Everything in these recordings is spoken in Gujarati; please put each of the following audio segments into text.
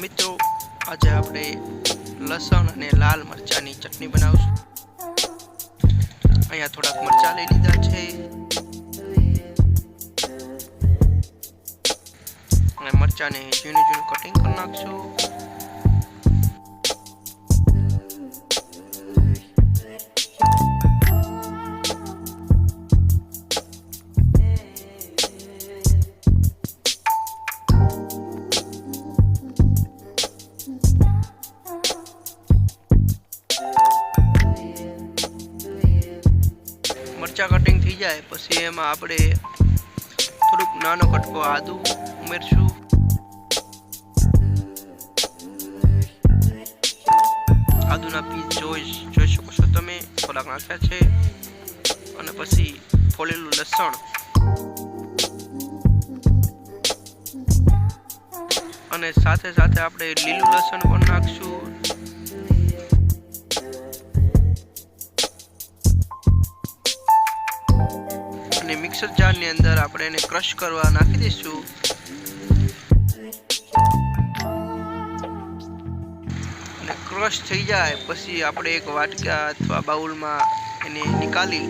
મિત્રો, આજે આપણે લસણ અને લાલ મરચાંની ચટણી બનાવશું. અહીંયા થોડાક મરચાં લઈ લીધા છે. અને મરચાંને ઝીણું ઝીણું કટિંગ કરી નાખશું. મરચાં કટિંગ થઈ જાય, પછી એમાં આપણે થોડુંક નાનો કટકો આદુ ઉમેરશું. આદુના પીસ જોઈ જોઈ શકો છો તમે, થોડાક નાખ્યા છે. અને પછી ફોલેલું લસણ. અને સાથે સાથે આપણે લીલું લસણ પણ નાખશું. અને મિક્સર જારની અંદર આપણે એને ક્રશ કરવા નાખી દઈશું. અને ક્રશ થઈ જાય પછી આપણે એક વાટકા અથવા બાઉલમાં એને નીકાળી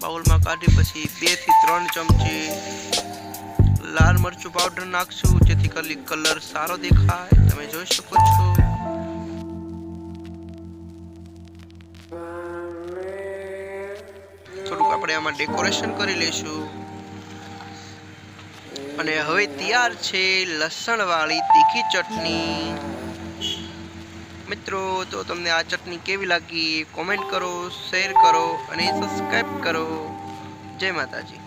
બાઉલમાં કાઢી પછી બેથી ત્રણ ચમચી લાલ મરચું પાવડર નાખશું, જેથી કરી કલર સારો દેખાય. તમે જોઈ શકો છો. થોડુંક આપણે આમાં ડેકોરેશન કરી લઈશું. અને હવે તૈયાર છે લસણ વાળી તીખી ચટણી. મિત્રો, તો તમને આ ચટણી કેવી લાગી કોમેન્ટ કરો શેર કરો અને સબસ્ક્રાઈબ કરો. જય માતાજી.